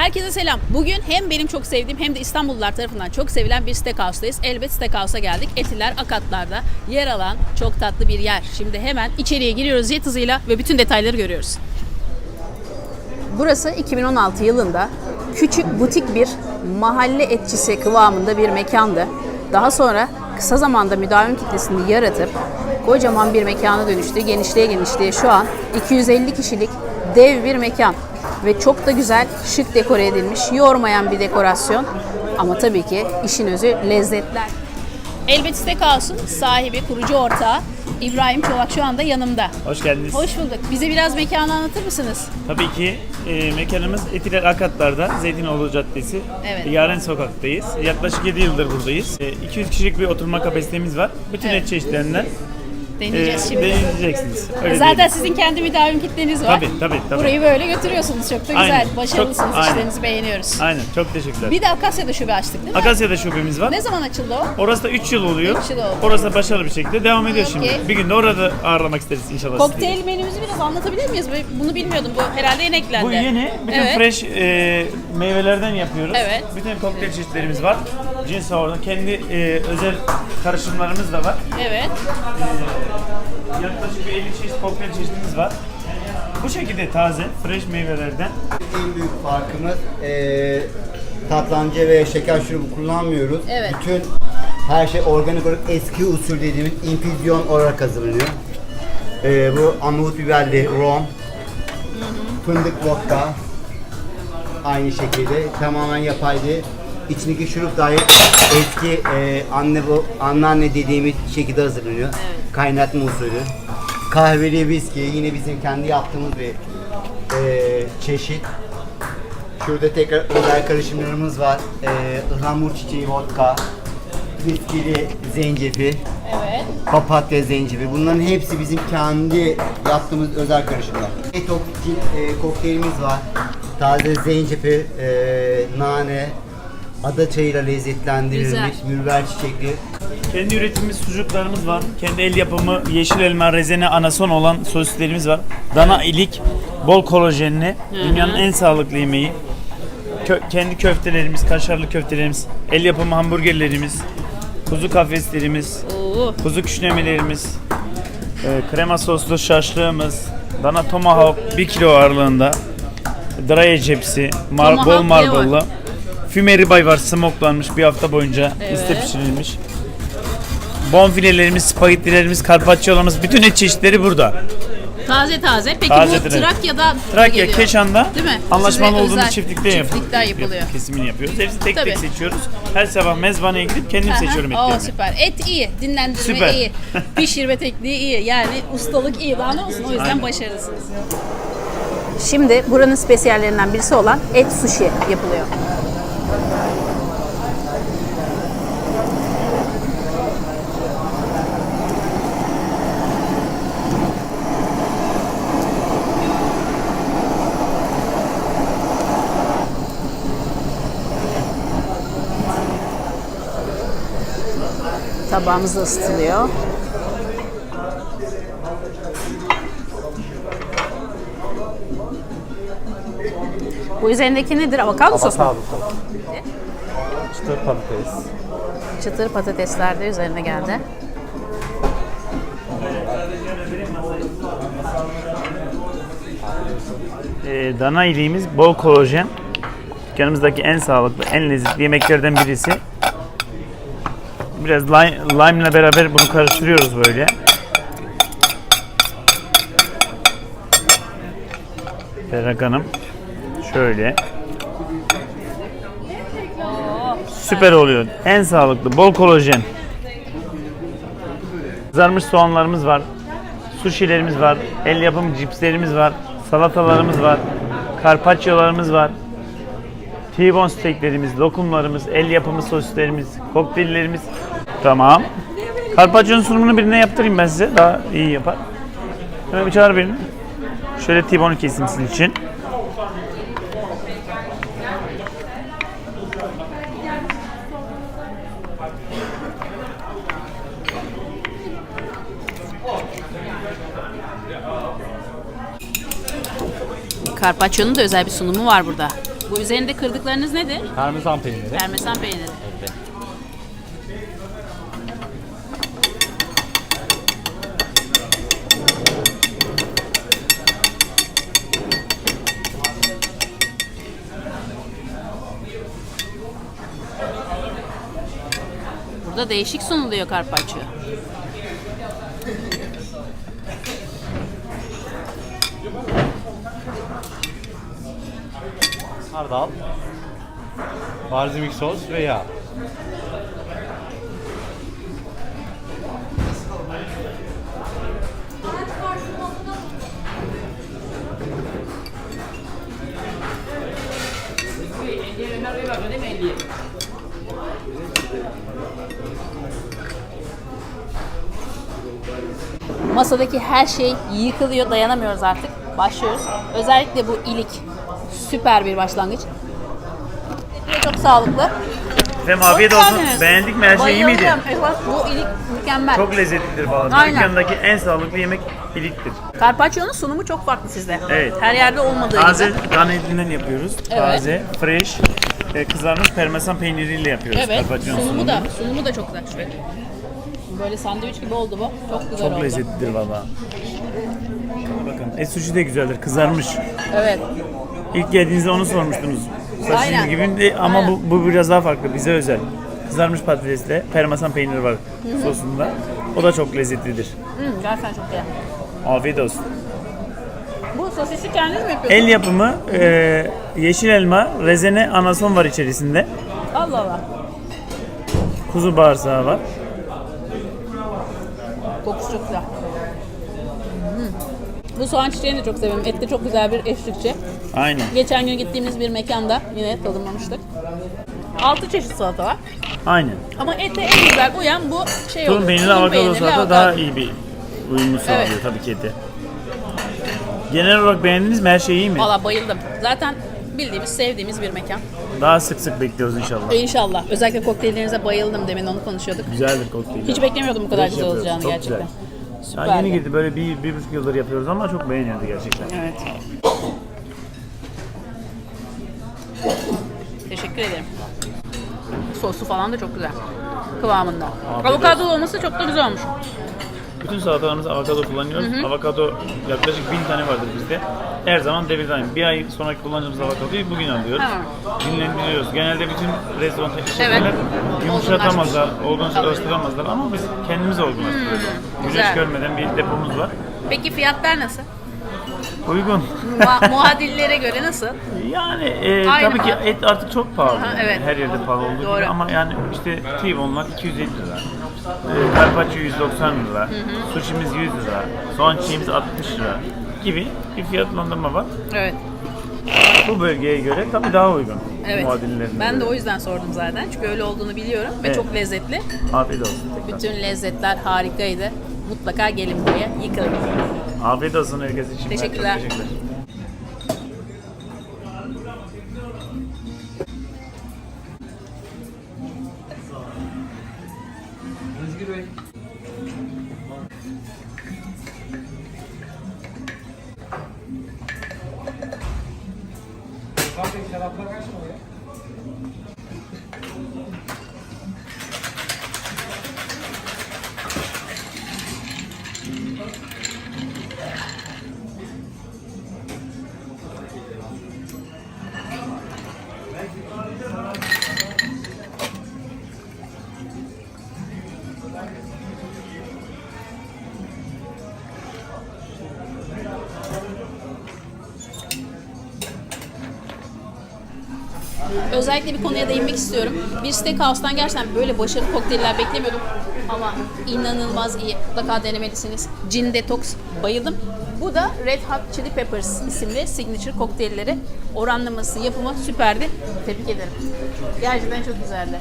Herkese selam. Bugün hem benim çok sevdiğim hem de İstanbullular tarafından çok sevilen bir steakhouse'dayız. Elbet Steakhouse'a geldik. Etiler Akatlar'da yer alan çok tatlı bir yer. Şimdi hemen içeriye giriyoruz jet hızıyla ve bütün detayları görüyoruz. Burası 2016 yılında küçük butik bir mahalle etçisi kıvamında bir mekandı. Daha sonra kısa zamanda müdavim kitlesini yaratıp kocaman bir mekana dönüştü. Genişliğe genişliğe şu an 250 kişilik dev bir mekan ve çok da güzel şık dekore edilmiş, yormayan bir dekorasyon. Ama tabii ki işin özü lezzetler. Elbet Steakhouse'un sahibi, kurucu ortağı İbrahim Çolak şu anda yanımda. Hoş geldiniz. Hoş bulduk. Bize biraz mekanı anlatır mısınız? Tabii ki e, mekanımız Etiler Akatlar'da Zeytinoğlu Caddesi. Evet. Yaren Sokak'tayız. Yaklaşık 7 yıldır buradayız. E, 200 kişilik bir oturma kapasitemiz var. Bütün Evet. et çeşitlerinden Deneyeceğiz şimdi. deneyeceksiniz. Öyle Zaten diyelim. sizin kendi müdavim kitleniz var. Tabii, tabii, tabii. Burayı böyle götürüyorsunuz. Çok da güzel. Aynen. Başarılısınız. Çok- aynen. İşlerinizi beğeniyoruz. Aynen çok teşekkürler. Bir de Akasya'da şube açtık değil mi? Akasya'da şubemiz var. Ne zaman açıldı o? Orası da 3 yıl oluyor. Üç yıl oldu. Orası da başarılı bir şekilde devam ediyor Okey. şimdi. Bir gün de orada ağırlamak isteriz inşallah. sizi. Kokteyl menümüzü biraz anlatabilir miyiz? Bu- Bunu bilmiyordum. Bu herhalde yeni eklendi. Bu yeni. Bütün evet. fresh e, meyvelerden yapıyoruz. Evet. Bütün kokteyl çeşitlerimiz var. Cin orada. Kendi e, özel karışımlarımız da var. Evet. Yaklaşık bir 50 çeşit kokteyl çeşitimiz var. Bu şekilde taze, fresh meyvelerden. En büyük farkımız eee tatlıncı ve şeker şurubu kullanmıyoruz. Evet. Bütün her şey organik olarak eski usul dediğimiz infüzyon olarak hazırlanıyor. Eee bu Arnavut biberli rom, fındık vodka, aynı şekilde tamamen yapaydı. İçindeki şurup dahi eski eee, anne bu anneanne dediğimiz şekilde hazırlanıyor. Kaynatma usulü. Kahveli viski yine bizim kendi yaptığımız bir eee, çeşit. Şurada tekrar özel karışımlarımız var. Eee ıhlamur çiçeği vodka, viskili zencefil, Evet. papatya zencefil. Bunların hepsi bizim kendi yaptığımız özel karışımlar. Etok e, kokteylimiz var. Taze zencefil, e, nane, ada çayıyla lezzetlendirilmiş, Güzel. mürver çiçekli. Kendi üretimimiz sucuklarımız var. Kendi el yapımı yeşil elma, rezene, anason olan sosislerimiz var. Dana ilik, bol kolajenli. Dünyanın en sağlıklı yemeği. Kö- kendi köftelerimiz, kaşarlı köftelerimiz, el yapımı hamburgerlerimiz, kuzu kafeslerimiz, Oo. kuzu küşlemelerimiz, e, krema soslu şaşlığımız, dana tomahawk 1 kilo ağırlığında, dry age hepsi, mar- Tomahawk bol ne var? marbollu. Füme ribeye var smoklanmış bir hafta boyunca Evet. iste pişirilmiş. Bonfilelerimiz, spagettilerimiz, karpacciolarımız, bütün et çeşitleri burada. Taze taze. Peki Taze bu direkt. Trakya'da Trakya, geliyor. Keşan'da Değil mi? anlaşmalı Size olduğumuz özel çiftlikte yap- çiftlikler yapılıyor. yap- kesimini yapıyoruz. Hepsi tek Tabii. tek seçiyoruz. Her sabah mezbaneye gidip kendim Aha. seçiyorum Oo, etlerimi. süper. Et iyi, dinlendirme Süper. iyi, pişirme tekniği iyi. Yani ustalık iyi. Daha ne olsun? O yüzden Aynen. başarılısınız. Şimdi buranın spesiyallerinden birisi olan et sushi yapılıyor. Tabağımız da ısıtılıyor. Bu üzerindeki nedir? Avokado sos mu? Çıtır patates. Çıtır patatesler de üzerine geldi. Ee, dana iliğimiz bol kolajen. Dükkanımızdaki en sağlıklı, en lezzetli yemeklerden birisi. Biraz lime, ile beraber bunu karıştırıyoruz böyle. Berrak Hanım. Şöyle. Süper oluyor. En sağlıklı, bol kolajen. Kızarmış soğanlarımız var. Sushi'lerimiz var. El yapımı cipslerimiz var. Salatalarımız var. Carpaccio'larımız var. T-bone steaklerimiz, lokumlarımız, el yapımı sosislerimiz, kokteyllerimiz. Tamam. Carpaccio'nun sunumunu birine yaptırayım ben size. Daha iyi yapar. Hemen bir çağır birini. Şöyle T-bone'u keseyim sizin için. Carpaccio'nun da özel bir sunumu var burada. Bu üzerinde kırdıklarınız nedir? Parmesan peyniri. Parmesan peyniri. Evet. Burada değişik sunuluyor carpaccio. Hardal. Balzamik sos ve yağ. Masadaki her şey yıkılıyor, dayanamıyoruz artık. Başlıyoruz. Özellikle bu ilik süper bir başlangıç. Ve çok sağlıklı. Efendim afiyet olsun. geldiniz. Beğendik mi? Her şey iyi miydi? Bayıldım. Evet, bu ilik mükemmel. Çok lezzetlidir falan. Aynen. Dükkandaki en sağlıklı yemek iliktir. Carpaccio'nun sunumu çok farklı sizde. Evet. Her yerde olmadığı Taze gibi. dana etinden yapıyoruz. Taze, fresh, e, kızarmış parmesan peyniriyle yapıyoruz. Evet. Carpaccio'nun Sunumu da, sunumu da çok güzel. Şöyle. Böyle sandviç gibi oldu bu. Çok güzel Çok oldu. lezzetlidir valla. Bakın et sushi de güzeldir. Kızarmış. Evet. İlk geldiğinizde onu sormuştunuz. Aynen. Sashimi gibi de- ama Aynen. bu, bu biraz daha farklı. Bize özel. Kızarmış patatesle parmesan peyniri var sosunda. O da çok lezzetlidir. Hı, gerçekten çok iyi. Afiyet olsun. Bu sosisi kendiniz mi yapıyorsunuz? El yapımı e, yeşil elma, rezene, anason var içerisinde. Allah Allah. Kuzu bağırsağı var. Kokusu çok güzel. Hmm. Bu soğan çiçeğini de çok seviyorum. Et de çok güzel bir eşlikçi. Aynen. Geçen gün gittiğimiz bir mekanda yine tadımlamıştık. 6 çeşit salata var. Aynen. Ama ete en güzel uyan bu şey Tulum olur. peynirli avokado salata daha iyi bir uyumu sağlıyor Evet. tabii ki ete. Genel olarak beğendiniz mi? Her şey iyi mi? Valla bayıldım. Zaten bildiğimiz, sevdiğimiz bir mekan. Daha sık sık bekliyoruz inşallah. İnşallah. Özellikle kokteyllerinize bayıldım demin onu konuşuyorduk. Güzeldir kokteyl. Hiç beklemiyordum bu kadar güzel olacağını gerçekten. güzel. Süperdi. yeni girdi böyle bir, bir buçuk yıldır yapıyoruz ama çok beğeniyordu gerçekten. Evet. Teşekkür ederim. Sosu falan da çok güzel. Kıvamında. Avokado olması çok da güzel olmuş. Bütün salatalarımızda avokado kullanıyoruz. Avokado yaklaşık bin tane vardır bizde. Her zaman devir daim. Bir ay sonraki kullanacağımız avokadoyu bugün alıyoruz. Ha. Dinlendiriyoruz. Genelde bütün restoran şefler Evet. yumuşatamazlar, Alıyor. olgunlaştıramazlar ama biz kendimiz olgunlaştırıyoruz. Güneş güzel. görmeden bir depomuz var. Peki fiyatlar nasıl? Uygun. Mu- muadillere göre nasıl? Yani e, Aynı tabii ki et artık çok pahalı. Aha, evet. Her yerde pahalı olduğu Doğru. gibi ama yani işte T-bone'lar 250 lira. E, Carpaccio 190 lira. Sushi'miz 100 lira. Soğan çiğimiz 60 lira gibi bir fiyatlandırma var. Evet. Bu bölgeye göre tabii daha uygun. Evet. muadillerine Ben de göre. o yüzden sordum zaten. Çünkü öyle olduğunu biliyorum ve Evet. çok lezzetli. Afiyet olsun. tekrar. Bütün lezzetler harikaydı. Mutlaka gelin buraya. Yıkılın. Afiyet olsun herkes için. Teşekkürler. Çok teşekkürler. じゃあお願いします。Özellikle bir konuya değinmek istiyorum. Bir steakhouse'tan gerçekten böyle başarılı kokteyller beklemiyordum. Ama inanılmaz iyi. Mutlaka denemelisiniz. Gin Detox. Bayıldım. Bu da Red Hot Chili Peppers isimli signature kokteylleri. Oranlaması, yapımı süperdi. Tebrik ederim. Gerçekten çok güzeldi.